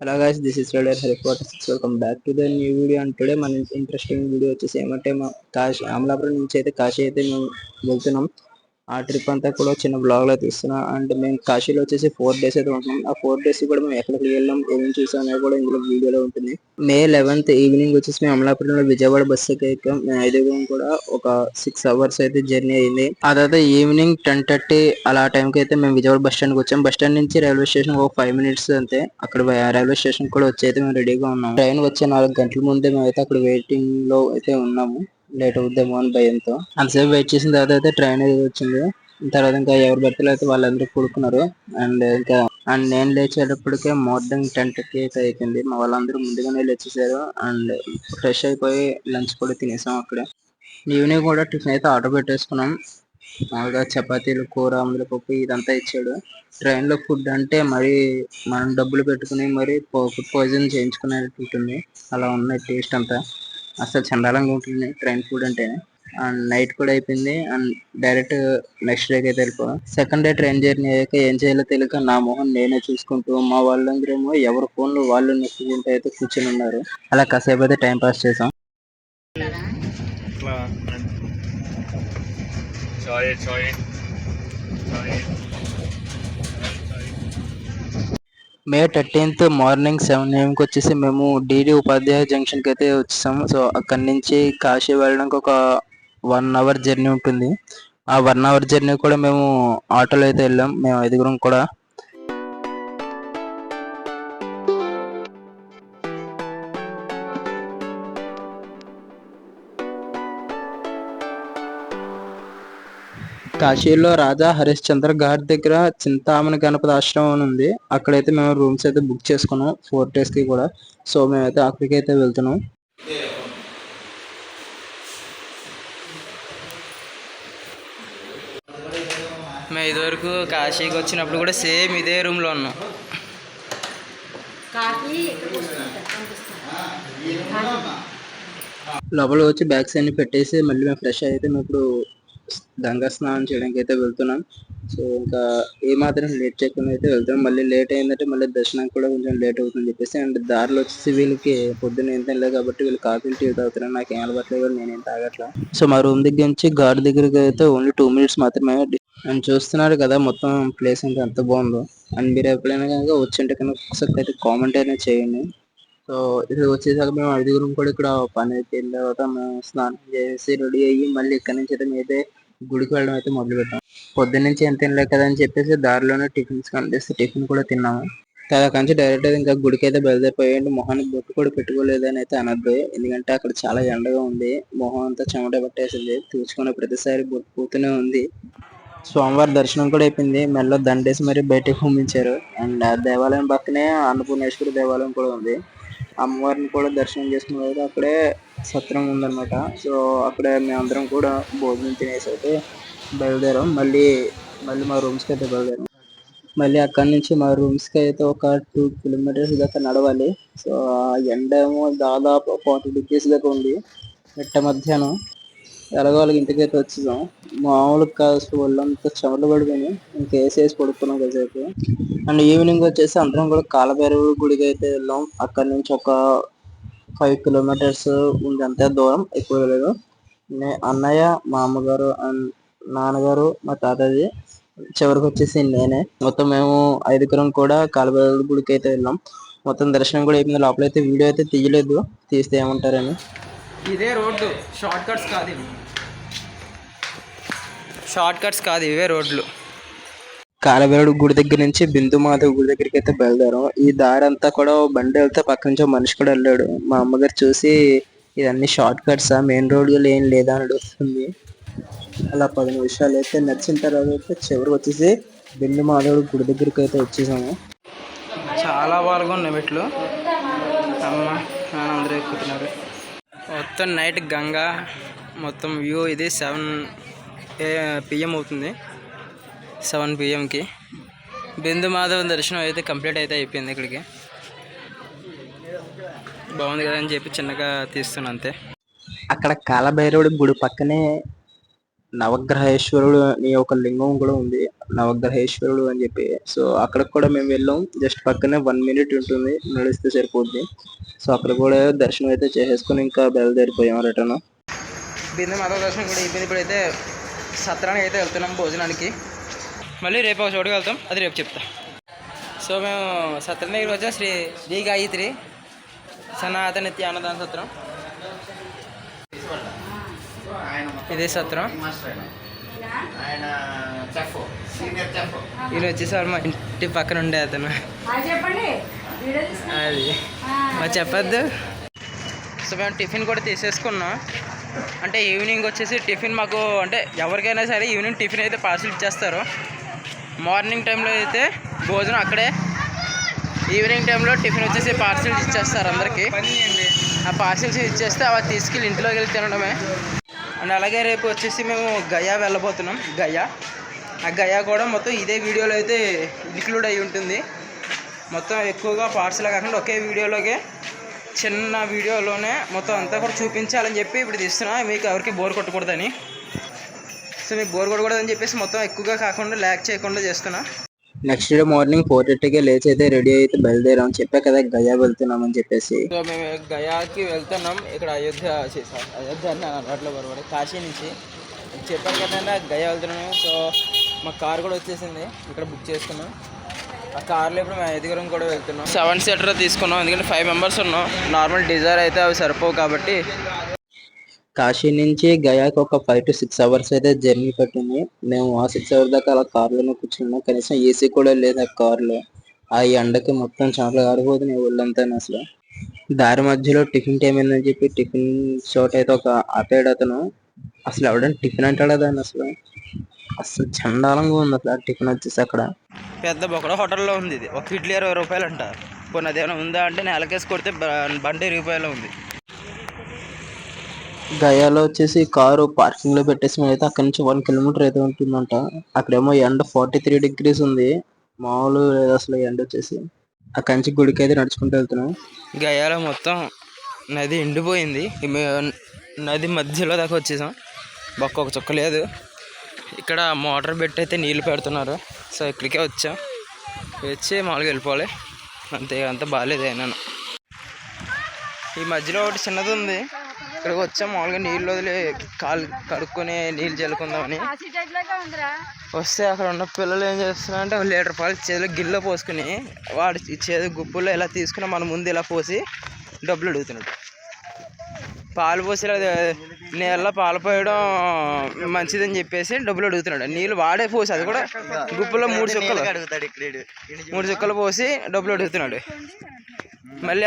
Hello guys this is rider Hari four six welcome back to the new video and today మన interesting video వచ్చేసి ఏమంటే మా కాశీ అమలాపురం నుంచి అయితే కాశీ అయితే మేము వెళ్తున్నాం. ఆ ట్రిప్ అంతా కూడా చిన్న బ్లాగ్లో తీస్తున్నా. అండ్ మేము కాశీలో వచ్చేసి ఫోర్ డేస్ అయితే ఉంటున్నాం ఆ ఫోర్ డేస్ కూడా మేము ఎక్కడికి వెళ్ళాం ఏమేమి చూసాం అనేది కూడా ఇందులో వీడియోలో ఉంటుంది. మే లెవెన్త్ ఈవినింగ్ వచ్చేసి మేము అమలాపురంలో విజయవాడ బస్ ఎక్కాం. మేము ఐదుగురం కూడా ఒక సిక్స్ అవర్స్ అయితే జర్నీ అయింది. ఆ తర్వాత ఈవినింగ్ టెన్ థర్టీ అలా టైంకి అయితే మేము విజయవాడ బస్ స్టాండ్కి వచ్చాం. బస్ స్టాండ్ నుంచి రైల్వే స్టేషన్ ఒక ఫైవ్ మినిట్స్ అంతే. అక్కడ రైల్వే స్టేషన్ కూడా వచ్చి అయితే మేము రెడీగా ఉన్నాం. ట్రైన్ వచ్చే నాలుగు గంటల ముందే మేము అయితే అక్కడ వెయిటింగ్లో అయితే ఉన్నాము. లేట్ అవుద్దేమో అని భయంతో. అంతసేపు వెయిట్ చేసిన తర్వాత అయితే ట్రైన్ అయితే వచ్చింది. తర్వాత ఇంకా ఎవరు బెర్తలు అయితే వాళ్ళందరూ కూడుకున్నారు అండ్ ఇంకా అండ్ నేను లేచేటప్పటికే మార్నింగ్ టెన్ థర్టీ అయితే అయిపోయింది. మా వాళ్ళందరూ ముందుగానే లేచేసారు. అండ్ ఫ్రెష్ అయిపోయి లంచ్ కూడా తినేసాం అక్కడ. ఈవినింగ్ కూడా టిఫిన్ అయితే ఆర్డర్ పెట్టేసుకున్నాం. మామూలుగా చపాతీలు కూర అందులో ఇదంతా ఇచ్చాడు. ట్రైన్లో ఫుడ్ అంటే మరి మనం డబ్బులు పెట్టుకుని మరి ఫుడ్ పాయిజన్ చేయించుకునేట్టు ఉంటుంది అలా ఉన్నాయి టేస్ట్ అంతా. అసలు చండాలంగా ఉంటుంది ట్రైన్ ఫుడ్ అంటే అండ్ నైట్ కూడా అయిపోయింది అండ్ డైరెక్ట్ నెక్స్ట్ డేకి అయితే వెళ్ళిపోయాం సెకండ్ డే ట్రైన్ జర్నీ అయ్యాక ఏం చేయాలో తెలియక నా మొహం నేనే చూసుకుంటూ మా వాళ్ళందరేమో ఎవరి ఫోన్లు వాళ్ళు నొక్కుంటూ అయితే కూర్చొని ఉన్నారు అలా కాసేపు అయితే టైం పాస్ చేసాం sorry sorry. Sorry. May thirteenth morning seven ఏఎంకి వచ్చేసి మేము డీడీ ఉపాధ్యాయ జంక్షన్కి అయితే వచ్చేసాము సో అక్కడి నుంచి కాశీ వెళ్ళడానికి ఒక వన్ అవర్ జర్నీ ఉంటుంది. ఆ వన్ అవర్ జర్నీ కూడా మేము ఆటోలో అయితే వెళ్ళాం. మేము ఐదుగురం కూడా కాశీలో రాజా హరిశ్చంద్ర ఘాట్ దగ్గర చింతామణి గణపతి ఆశ్రమం అని ఉంది. అక్కడైతే మేము రూమ్స్ అయితే బుక్ చేసుకున్నాం. ఫోర్ డేస్కి కూడా. సో మేమైతే అక్కడికి అయితే వెళ్తున్నాం. మేము ఇదివరకు కాశీకి వచ్చినప్పుడు కూడా సేమ్ ఇదే రూమ్లో ఉన్నాం లోపల వచ్చి బ్యాగ్స్ అన్ని పెట్టేసి మళ్ళీ మేము ఫ్రెష్ అయితే మేము ఇప్పుడు గంగా స్నానం చేయడానికి అయితే వెళ్తున్నాం. సో ఇంకా ఏ మాత్రం లేట్ చేయకుండా అయితే వెళ్తున్నాం మళ్ళీ లేట్ అయిందంటే మళ్ళీ దర్శనానికి కూడా కొంచెం లేట్ అవుతుంది చెప్పేసి అండ్ దారిలో వచ్చేసి వీళ్ళకి పొద్దున్న ఏం తినలేదు కాబట్టి వీళ్ళు కాఫీలు టీ తాగుతున్నారు. నాకు ఏం అలవాట్లేదు నేనేం తాగట్లా. సో మా రూమ్ దగ్గర నుంచి గార్డ్ దగ్గరికి అయితే ఓన్లీ టూ మినిట్స్ మాత్రమే అండ్ చూస్తున్నారు కదా మొత్తం ప్లేస్ అంతా ఎంత బాగుందో. అండ్ మీరు ఎప్పుడైనా కనుక వచ్చింటే కనుక ఒకసారి అయితే కామెంట్ అయినా చేయండి. సో ఇది వచ్చేసాక మేము ఐదుగురం కూడా ఇక్కడ పని అయిపోయిన తర్వాత మేము స్నానం చేసి రెడీ అయ్యి మళ్ళీ ఇక్కడ నుంచి అయితే మేము అయితే గుడికి వెళ్ళడం అయితే మొదలు పెట్టాం. పొద్దున్న నుంచి ఏం తినలేదు కదా అని చెప్పేసి దారిలోనే టిఫిన్స్ కనిపిస్తే టిఫిన్ కూడా తిన్నాము. తర్వాత నుంచి డైరెక్ట్ ఇంకా గుడికి అయితే బయలుదేరిపోయాడు మొహానికి బొట్టు కూడా పెట్టుకోలేదు అని అయితే అనద్దు. ఎందుకంటే అక్కడ చాలా ఎండగా ఉంది. మొహం అంతా చెమట పట్టేసింది. చూసుకునే ప్రతిసారి బొట్టు పోతూనే ఉంది. సోమవారం దర్శనం కూడా అయిపోయింది. మెల్ల దండేసి మరి బయటకు పంపించారు. అండ్ ఆ దేవాలయం పక్కనే అన్నపూర్ణేశ్వరి దేవాలయం కూడా ఉంది. అమ్మవారిని కూడా దర్శనం చేసుకున్న అక్కడే సత్రం ఉందన్నమాట. సో అక్కడ మేమందరం కూడా భోజనం తినేసి అయితే బయలుదేరాం. మళ్ళీ మళ్ళీ మా రూమ్స్కి అయితే బయలుదేరాం. మళ్ళీ అక్కడి నుంచి మా రూమ్స్కి అయితే ఒక టూ కిలోమీటర్స్ దాకా నడవాలి. సో ఆ ఎండ ఏమో దాదాపు ఫార్టీ డిగ్రీస్ దాకా ఉంది. మిట్ట మధ్యాహ్నం? ఎలాగో వాళ్ళకి ఇంటికి అయితే వచ్చేసాం. మామూలుగా కాదు ఒళ్ళంతా చెమటలు పడిపోయినాయి ఇంకా వేసేసి పడుకున్నాం కాసేపు. అండ్ ఈవినింగ్ వచ్చేసి అందరం కూడా కాలభైరవుడి గుడికి అయితే వెళ్ళాం. అక్కడి నుంచి ఒక ఫైవ్ కిలోమీటర్స్ ఉంది అంతే దూరం ఎక్కువ లేదు. నే- అన్నయ్య మా అమ్మగారు అండ్ నాన్నగారు మా తాతది చివరికి వచ్చేసి నేనే. మొత్తం మేము ఐదుగురం కూడా కాలువల గుడికి అయితే వెళ్ళాం. మొత్తం దర్శనం కూడా అయిపోయింది. లోపల అయితే వీడియో అయితే తీయలేదు. తీస్తే ఏమంటారని. ఇదే రోడ్డు. షార్ట్ కట్స్ కాదు షార్ట్ కట్స్ కాదు ఇవే రోడ్లు. కాలవేరుడు గుడి దగ్గర నుంచి బిందు మాధవ్ గుడి దగ్గరికి అయితే బయలుదేరాం. ఈ దారి అంతా కూడా బండి వెళ్తే పక్క నుంచి మనిషి కూడా వెళ్ళాడు. మా అమ్మగారు చూసి ఇదన్నీ షార్ట్ కట్సా మెయిన్ రోడ్ ఏం లేదా అని అడుగుతుంది. అలా పది నిమిషాలు అయితే నడిచిన తర్వాత అయితే చివరికి వచ్చేసి బిందు మాధవుడు గుడి దగ్గరికి అయితే వచ్చేసాము. చాలా బాగా ఉన్నాయి మెట్లు. అమ్మ అందరూ ఎక్కుతున్నారు. మొత్తం నైట్ గంగా మొత్తం వ్యూ ఇది సెవెన్ ఏ పిఎం అవుతుంది. సెవెన్ పిఎంకి. బిందు మాధవ్ దర్శనం అయితే కంప్లీట్ అయితే అయిపోయింది ఇక్కడికి. బాగుంది కదా అని చెప్పి చిన్నగా తీస్తున్నా అంతే. అక్కడ కాలభైరవుడి గుడి పక్కనే నవగ్రహేశ్వరుడు అని ఒక లింగం కూడా ఉంది. నవగ్రహేశ్వరుడు అని చెప్పి. సో అక్కడికి కూడా మేము వెళ్ళాం. జస్ట్ పక్కనే వన్ మినిట్ ఉంటుంది. నడిస్తే సరిపోద్ది. సో అక్కడ కూడా దర్శనం అయితే చేసేసుకుని ఇంకా బయలుదేరిపోయాం రిటర్న్. బిందు మాధవ దర్శనం కూడా అయిపోయింది. ఇప్పుడైతే సత్రానికి అయితే వెళ్తున్నాం భోజనానికి. మళ్ళీ రేపు ఒక చోటుకి వెళ్తాం. అది రేపు చెప్తా. సో మేము సత్రం దగ్గరికి వచ్చాం. శ్రీ శ్రీ గాయత్రి సనాత నిత్య అన్నదాన సత్రం. ఇదే సత్రం. ఆయన చెఫ్ సీనియర్ చెఫ్. ఈయన వచ్చేసారు మా ఇంటి పక్కన ఉండే అతను. అది మరి చెప్పద్దు. సో మేము టిఫిన్ కూడా తీసేసుకున్నాం. అంటే ఈవినింగ్ వచ్చేసి టిఫిన్ మాకు అంటే ఎవరికైనా సరే ఈవినింగ్ టిఫిన్ అయితే పార్సిల్ ఇచ్చేస్తారు. మార్నింగ్ టైంలో అయితే భోజనం అక్కడే. ఈవినింగ్ టైంలో టిఫిన్ వచ్చేసి పార్సిల్స్ ఇచ్చేస్తారు అందరికీ. ఆ పార్సిల్స్ ఇచ్చేస్తే అవి తీసుకెళ్ళి ఇంట్లోకి వెళ్ళి తినడమే. అండ్ అలాగే రేపు వచ్చేసి మేము గయా వెళ్ళబోతున్నాం. గయా. ఆ గయా కూడా మొత్తం ఇదే వీడియోలో అయితే ఇంక్లూడ్ అయి ఉంటుంది. మొత్తం ఎక్కువగా పార్సల్ కాకుండా ఒకే వీడియోలోకే చిన్న వీడియోలోనే మొత్తం అంతా కూడా చూపించాలని చెప్పి ఇప్పుడు తీస్తున్నా. మీకు ఎవరికి బోర్ కొట్టకూడదని. సో మీకు బోర్ కొట్టకూడదని చెప్పేసి మొత్తం ఎక్కువగా కాకుండా ల్యాక్ చేయకుండా చేస్తున్నా. నెక్స్ట్ డే మార్నింగ్ ఫోర్ థర్టీకే లేచి అయితే రెడీ అయితే బయలుదేరాం చెప్పా కదా గయా వెళ్తున్నాం అని చెప్పేసి. సో మేము గయాకి వెళ్తున్నాం. ఇక్కడ అయోధ్య sorry, అయోధ్య అన్న అట్లా బరబడి కాశీ నుంచి. చెప్పాను కదండి గయా వెళ్తున్నాము. సో మా కార్ కూడా వచ్చేసింది. ఇక్కడ బుక్ చేసుకున్నాం ఆ కార్లో ఇప్పుడు మేము ఐదుగురం కూడా వెళ్తున్నాం. సెవెన్ సీటర్ తీసుకున్నాం. ఎందుకంటే ఫైవ్ మెంబర్స్ ఉన్నాం. నార్మల్ డిజైర్ అయితే అవి సరిపోవు కాబట్టి. కాశీ నుంచి గయాకి ఒక ఫైవ్ టు సిక్స్ అవర్స్ అయితే జర్నీ పట్టింది. మేము ఆ సిక్స్ అవర్స్ దాకా అలా కార్లోనే కూర్చున్నాం కనీసం ఏసీ కూడా లేదు ఆ కార్లో. ఆ ఎండకి మొత్తం చాలా ఆరిపోతుంది ఒళ్ళంతా అసలు. దారి మధ్యలో టిఫిన్ టైం ఏందని చెప్పి టిఫిన్ చోట అయితే ఒక ఆపేడు అతను. అసలు ఎవడని టిఫిన్ అంటాడా దాన్ని అసలు? అసలు చండాలంగా ఉంది అసలు ఆ టిఫిన్ వచ్చేసి అక్కడ. పెద్ద బొక్కడ హోటల్లో ఉంది ఇది. ఒక ఇడ్లీ ఇరవై రూపాయలు అంట కొన్ని అదేమైనా ఉందా అంటే నేలకేసి కొడితే బండి ఇరవై రూపాయలు ఉంది. గయాలో వచ్చేసి కారు పార్కింగ్లో పెట్టేసి అయితే అక్కడ నుంచి వన్ కిలోమీటర్ అయితే ఉంటుందంట. అక్కడేమో ఎండ ఫార్టీ త్రీ డిగ్రీస్ ఉంది. మామూలు లేదు అసలు ఎండ వచ్చేసి. అక్కడి నుంచి గుడికి అయితే నడుచుకుంటూ వెళ్తున్నాం. గయాలో మొత్తం నది ఎండిపోయింది. నది మధ్యలో దాకా వచ్చేసాం. బొక్క ఒక చుక్క లేదు. ఇక్కడ మోటార్ పెట్టి అయితే నీళ్ళు పెడుతున్నారు. సో ఇక్కడికే వచ్చాం. వచ్చి మామూలుగా వెళ్ళిపోవాలి. అంతే అంత బాగాలేదు అయినా ఈ మధ్యలో ఒకటి చిన్నది ఉంది. ఇక్కడికి వచ్చాం మామూలుగా నీళ్ళు వదిలి కాలు కడుక్కొని నీళ్ళు చల్లుకుందామని. వస్తే అక్కడ ఉన్న పిల్లలు ఏం చేస్తున్నారంటే ఒక లీటర్ పాలు చేతిలో గిన్నెలో పోసుకుని వాడు చేతి గుప్పుల్లో ఇలా తీసుకుని మన ముందు ఇలా పోసి డబ్బులు అడుగుతున్నాడు. పాలు పోసి నీళ్ళ పాలు పోయడం మంచిదని చెప్పేసి డబ్బులు అడుగుతున్నాడు. నీళ్ళు వాడే పోసి అది కూడా గుప్పులో మూడు చుక్కలు. అడుగుతాడు ఇక్కడ మూడు చుక్కలు పోసి డబ్బులు అడుగుతున్నాడు. మళ్ళీ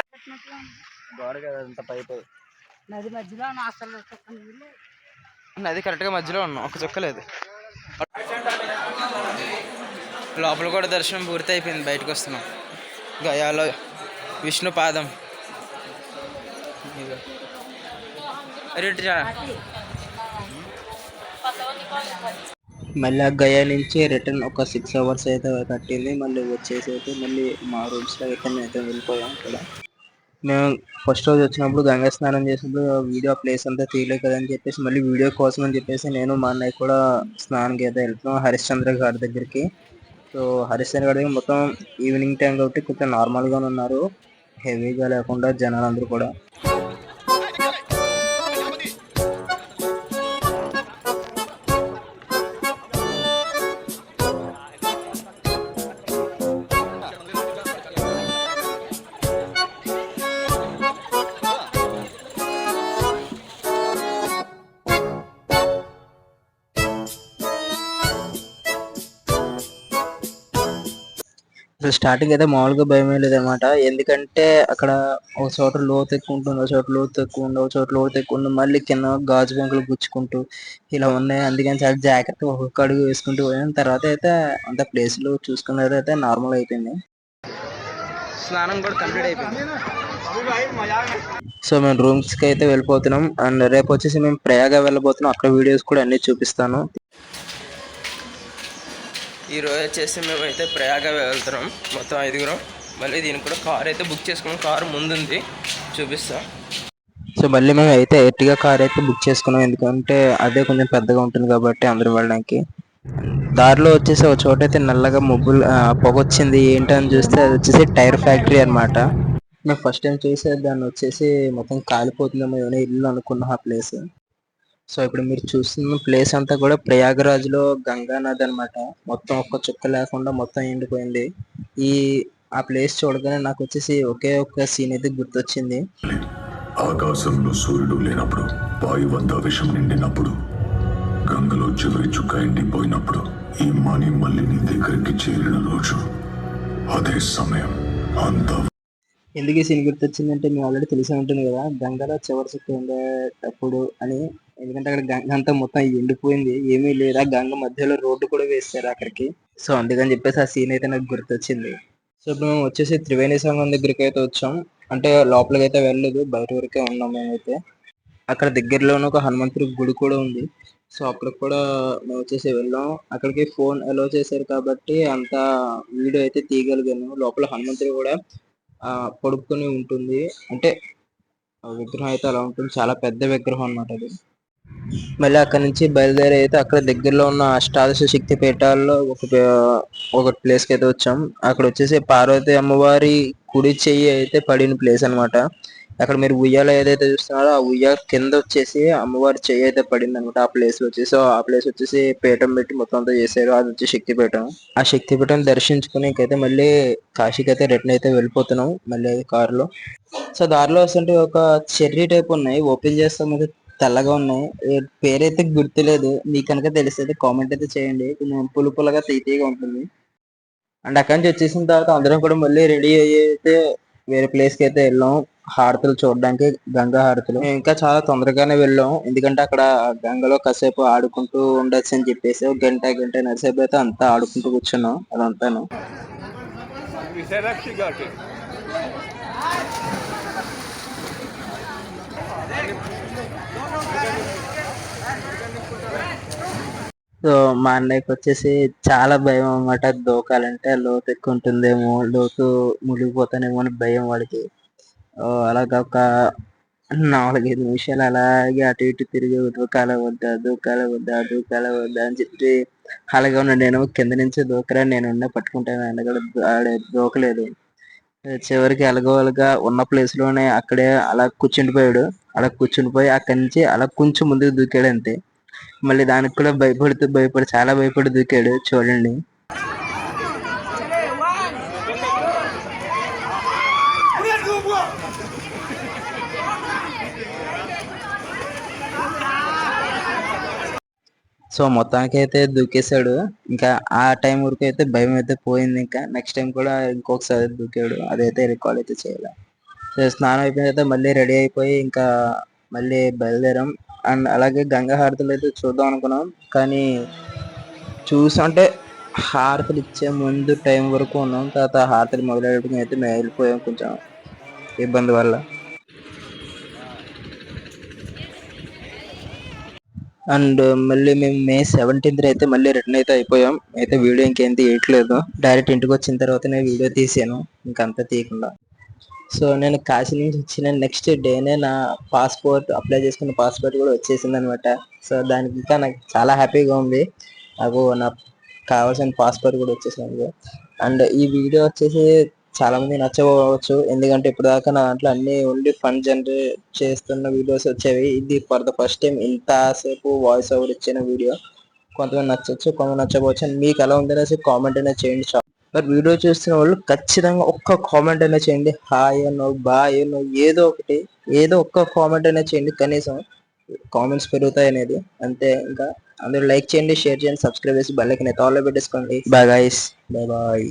నది మధ్యలో అసలు ఒక్క నీళ్ళు నది కరెక్ట్గా మధ్యలో ఉన్నాం ఒక చుక్క లేదు. లోపల కూడా దర్శనం పూర్తి అయిపోయింది బయటకు వస్తున్నాం. గయాలో విష్ణు పాదం. మళ్ళీ ఆ గయా నుంచి రిటర్న్ ఒక సిక్స్ అవర్స్ అయితే కట్టింది మళ్ళీ వచ్చేసి అయితే మళ్ళీ మా రూమ్స్లో అయితే మేము అయితే వెళ్ళిపోయాం ఇక్కడ మేము ఫస్ట్ రోజు వచ్చినప్పుడు గంగా స్నానం చేసినప్పుడు వీడియో ప్లేస్ అంతా తీయలేదు కదా అని చెప్పేసి మళ్ళీ వీడియో కోసం అని చెప్పేసి నేను మా అన్నయ్య కూడా స్నానానికి అయితే వెళ్తున్నాం హరిశ్చంద్ర గారి దగ్గరికి. సో హరిశ్చంద్ర గారి దగ్గర మొత్తం ఈవినింగ్ టైం కాబట్టి కొంచెం నార్మల్గానే ఉన్నారు. హెవీగా లేకుండా జనాలు అందరూ కూడా. అసలు స్టార్టింగ్ అయితే మామూలుగా భయమే లేదనమాట ఎందుకంటే అక్కడ ఒక చోట లోతు ఎక్కువ ఉంటుంది ఒక చోట లోతు ఎక్కువ ఉంది ఒక చోట లోతు ఎక్కువ ఉంది మళ్ళీ కింద గాజు బొంకులు గుచ్చుకుంటూ ఇలా ఉన్నాయి. అందుకని చాలా జాగ్రత్తగా ఒక్కొక్క అడుగు వేసుకుంటూ పోయాం తర్వాత అయితే అంత ప్లేస్లు చూసుకున్నది అయితే నార్మల్ అయిపోయింది. స్నానం కూడా కంప్లీట్ అయిపోయింది. సో మేము రూమ్స్కి అయితే వెళ్ళిపోతున్నాం. అండ్ రేపు వచ్చేసి మేము ప్రయాగ వెళ్ళబోతున్నాం. అక్కడ వీడియోస్ కూడా అన్ని చూపిస్తాను. ఈ రోజు వచ్చేసి మేము అయితే ప్రయాగ వెళ్తున్నాం. మొత్తం ఐదుగురం. మళ్ళీ దీనికి కూడా కార్ అయితే బుక్ చేసుకున్నాం. కారు ముందుంది. చూపిస్తా. సో మళ్ళీ మేము అయితే ఎర్టిగా కార్ అయితే బుక్ చేసుకున్నాం. ఎందుకంటే అదే కొంచెం పెద్దగా ఉంటుంది కాబట్టి అందరూ వెళ్ళడానికి. దారిలో వచ్చేసి ఒక చోట అయితే నల్లగా మబ్బులు పొగ వచ్చింది. ఏంటని చూస్తే అది వచ్చేసి టైర్ ఫ్యాక్టరీ అన్నమాట. మేము ఫస్ట్ టైం చూసే దాన్ని వచ్చేసి మొత్తం కాలిపోతుందేమో ఏమైనా ఇల్లు అనుకున్నాం ఆ ప్లేస్. సో ఇప్పుడు మీరు చూస్తున్న ప్లేస్ అంతా కూడా ప్రయాగరాజ్లో గంగా నది అనమాట మొత్తం ఒక్క చుక్క లేకుండా మొత్తం ఎండిపోయింది. ఈ ఆ ప్లేస్ చూడగానే నాకు వచ్చేసి ఒకే ఒక్క సీన్ అయితే గుర్తొచ్చింది. ఆకాశంలో సూర్యుడు లేనప్పుడు వాయువంతా విషం నిండినప్పుడు గంగలో చివరి చుక్క ఎండిపోయినప్పుడు ఈ మణి మళ్ళీ నీ దగ్గరికి చేరిన రోజు. అదే సమయం. అంతా ఎందుకు ఈ సీన్ గుర్తొచ్చిందంటే మీకు ఆల్రెడీ తెలిసే ఉంటుంది కదా గంగలో చివరి చుక్క ఉండేటప్పుడు అని ఎందుకంటే అక్కడ గంగ అంతా మొత్తం ఎండిపోయింది. ఏమీ లేదా. గంగ మధ్యలో రోడ్డు కూడా వేస్తారు అక్కడికి. సో అందుకని చెప్పేసి ఆ సీన్ అయితే నాకు గుర్తొచ్చింది. సో ఇప్పుడు మేము వచ్చేసి త్రివేణి సంఘం దగ్గరికి అయితే వచ్చాం. అంటే లోపలికి అయితే వెళ్ళలేదు. బయట వరకే ఉన్నాం మేమైతే. అక్కడ దగ్గరలోనే ఒక హనుమంతుడి గుడి కూడా ఉంది. సో అక్కడికి కూడా మేము వచ్చేసి వెళ్ళాం. అక్కడికి ఫోన్ అలో చేశారు కాబట్టి అంత వీడియో అయితే తీయగలిగాను. లోపల హనుమంతుడు కూడా పడుకొని ఉంటుంది. అంటే విగ్రహం అయితే అలా ఉంటుంది. చాలా పెద్ద విగ్రహం అన్నమాట అది. మళ్ళీ అక్కడ నుంచి బయలుదేరి అయితే అక్కడ దగ్గరలో ఉన్న అష్టాదశ శక్తి పీఠాల్లో ఒక ఒక ప్లేస్కి అయితే వచ్చాం. అక్కడ వచ్చేసి పార్వతి అమ్మవారి కుడి చెయ్యి అయితే పడిన ప్లేస్ అన్నమాట. అక్కడ మీరు ఉయ్యాల ఏదైతే చూస్తున్నారో ఆ ఉయ్యాల కింద వచ్చేసి అమ్మవారి చెయ్యి అయితే పడింది అనమాట ఆ ప్లేస్లో వచ్చేసి. ఆ ప్లేస్ వచ్చేసి పీఠం పెట్టి మొత్తం అంతా చేశారు. అది వచ్చి శక్తి పీఠం ఆ శక్తి పీఠం దర్శించుకునేకైతే మళ్ళీ కాశీకి అయితే రిటర్న్ అయితే వెళ్ళిపోతున్నాం. మళ్ళీ కారులో. సో దారిలో వస్తుంటే ఒక చెర్రీ టైప్ ఉన్నాయి. ఓపెన్ చేస్తాం. తెల్లగా ఉన్నాయి పేరైతే గుర్తులేదు మీకు కనుక తెలిస్తే కామెంట్ అయితే చేయండి. కొంచెం పులు పుల్లగా ఉంటుంది. అండ్ అక్కడి నుంచి వచ్చేసిన తర్వాత అందరం కూడా మళ్ళీ రెడీ అయ్యి అయితే వేరే ప్లేస్కి అయితే వెళ్ళాం. హారతులు చూడడానికి గంగా హారతులు. ఇంకా చాలా తొందరగానే వెళ్ళాం. ఎందుకంటే అక్కడ గంగలో కాసేపు ఆడుకుంటూ ఉండొచ్చు అని చెప్పేసి ఒక గంట గంట నరసేపు అయితే అంతా ఆడుకుంటూ కూర్చున్నాం. అదంతాను. సో మా అన్నయ్యకి వచ్చేసి చాలా భయం అన్నమాట. దూకాలంటే లోతు ఎక్కువ ఉంటుందేమో లోతు మునిగిపోతానేమో అని భయం వాడికి. అలాగ ఒక నాలుగైదు నిమిషాలు అలాగే అటు ఇటు తిరిగి దూకాల వద్దా దూకాల వద్దా దూకాల వద్దా అని చెప్పి అలాగే ఉన్నాడు. నేను కింద నుంచి దూకరా నేను ఉన్న పట్టుకుంటాను. ఆయన కూడా ఆడే దూకలేదు. చివరికి అలగోలుగా ఉన్న ప్లేస్లోనే అక్కడే అలా కూర్చుండిపోయాడు. అలా కూర్చుండిపోయి అక్కడి నుంచి అలా కొంచెం ముందుకు దూకాడు అంతే. మళ్ళీ దానికి కూడా భయపడుతూ భయపడి చాలా భయపడి దూకాడు చూడండి. సో మొత్తానికి అయితే దూకేశాడు. ఇంకా ఆ టైం వరకు అయితే భయం అయితే పోయింది. ఇంకా నెక్స్ట్ టైం కూడా ఇంకొకసారి దూకాడు. అదైతే రికార్డ్ అయితే చేయాలి. స్నానం అయిపోయిన తర్వాత మళ్ళీ రెడీ అయిపోయి ఇంకా మళ్ళీ బయలుదేరాం. అండ్ అలాగే గంగా హారతులు అయితే చూద్దాం అనుకున్నాం. కానీ చూసంటే హారతులు ఇచ్చే ముందు టైం వరకు ఉన్నాం. తర్వాత హారతులు మొదలయ్యేటప్పుడు అయితే మేము వెళ్ళిపోయాం కొంచెం ఇబ్బంది వల్ల. అండ్ మళ్ళీ మేము మే సెవెంటీన్త్ అయితే మళ్ళీ రిటర్న్ అయితే అయిపోయాం. అయితే వీడియో ఇంకేం తీయట్లేదు డైరెక్ట్ ఇంటికి వచ్చిన తర్వాత నేను వీడియో తీసాను. ఇంకంతా తీయకుండా. సో నేను కాశీ నుంచి వచ్చిన నెక్స్ట్ డేనే నా పాస్పోర్ట్ అప్లై చేసుకున్న పాస్పోర్ట్ కూడా వచ్చేసింది అనమాట సో దానికి ఇంకా నాకు చాలా హ్యాపీగా ఉంది. నాకు నా కావాల్సిన పాస్పోర్ట్ కూడా వచ్చేసింది. అండ్ ఈ వీడియో వచ్చేసి చాలా మంది నచ్చకపోవచ్చు. ఎందుకంటే ఇప్పుడు దాకా నా దాంట్లో అన్ని ఉండి ఫండ్ జనరేట్ చేస్తున్న వీడియోస్ వచ్చేవి. ఇది ఫర్ ద ఫస్ట్ టైం ఇంతసేపు వాయిస్ ఓవర్ ఇచ్చిన వీడియో కొంతమంది నచ్చవచ్చు కొంతమంది నచ్చకపోవచ్చు. అండ్ మీకు ఎలా ఉందనేసి కామెంట్ అయినా చేయండి. మరి వీడియో చూస్తున్న వాళ్ళు ఖచ్చితంగా ఒక్క కామెంట్ అయినా చేయండి. హాయ్ అనో బాయ్ అనో ఏదో ఒకటి ఏదో ఒక్క కామెంట్ అయినా చేయండి. కనీసం కామెంట్స్ పెరుగుతాయి అనేది. అంతే ఇంకా అందరూ లైక్ చేయండి షేర్ చేయండి సబ్స్క్రైబ్ చేసి బెల్లకి నేను ఆల్లో పెట్టేసుకోండి. Bye bye bye